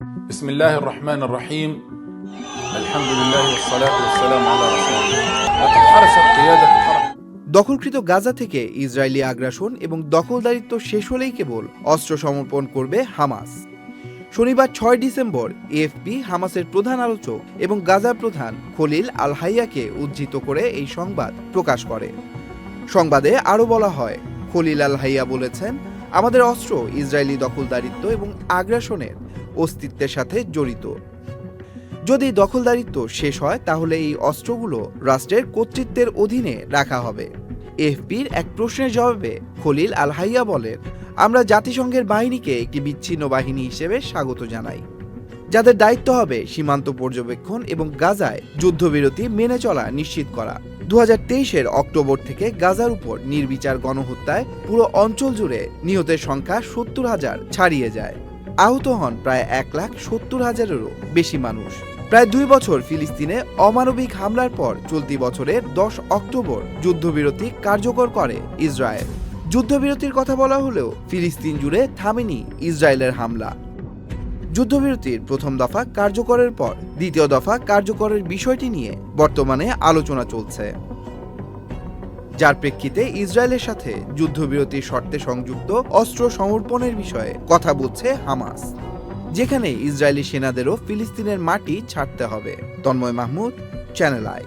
بسم الله الرحمن الرحيم الحمد لله والصلاة والسلام على رسول الله لقد حرصت قيادة الحرم দখলকৃত গাজা থেকে ইসরায়েলি আগ্রাসন এবং দখলদারিত্ব শেষ হলেই কেবল অস্ত্র সমর্পণ করবে হামাস শনিবার ছয় ডিসেম্বর এএফপি হামাসের প্রধান আলোচক এবং গাজার প্রধান খলিল আল হাইয়াকে উদ্ধৃত করে এই সংবাদ প্রকাশ করে সংবাদে আরও বলা হয় খলিল আল হাইয়া বলেছেন আমাদের অস্ত্র ইসরায়েলি দখলদারিত্ব এবং আগ্রাসনের অস্তিত্বের সাথে জড়িত। যদি দখলদারিত্ব শেষ হয়, তাহলে এই অস্ত্রগুলো রাষ্ট্রের কর্তৃত্বের অধীনে রাখা হবে। এফপির এক প্রশ্নের জবাবে খলিল আল হাইয়া বলেন, আমরা জাতিসংঘের বাহিনীকে একটি বিচ্ছিন্ন বাহিনী হিসেবে স্বাগত জানাই, যাদের দায়িত্ব হবে সীমান্ত পর্যবেক্ষণ এবং গাজায় যুদ্ধবিরতি মেনে চলা নিশ্চিত করা। দু এর অক্টোবর থেকে গাজার উপর নির্বিচার গণহত্যায় পুরো অঞ্চল জুড়ে নিহতের সংখ্যা সত্তর হাজার ছাড়িয়ে যায়। আহত হন প্রায় এক লাখ সত্তর হাজারেরও বেশি মানুষ। প্রায় দুই বছর ফিলিস্তিনে অমানবিক হামলার পর চলতি বছরের দশ অক্টোবর যুদ্ধবিরতি কার্যকর করে ইসরায়েল। যুদ্ধবিরতির কথা বলা হলেও ফিলিস্তিন জুড়ে থামেনি ইসরায়েলের হামলা। যুদ্ধবিরতির প্রথম দফা কার্যকরের পর দ্বিতীয় দফা কার্যকরের বিষয়টি নিয়ে বর্তমানে আলোচনা চলছে। যার প্রেক্ষিতে ইসরায়েলের সাথে যুদ্ধবিরতির শর্তে সংযুক্ত অস্ত্র সমর্পণের বিষয়ে কথা বলছে হামাস, যেখানে ইসরায়েলি সেনাদেরও ফিলিস্তিনের মাটি ছাড়তে হবে। Tanmoy Mahmud channel I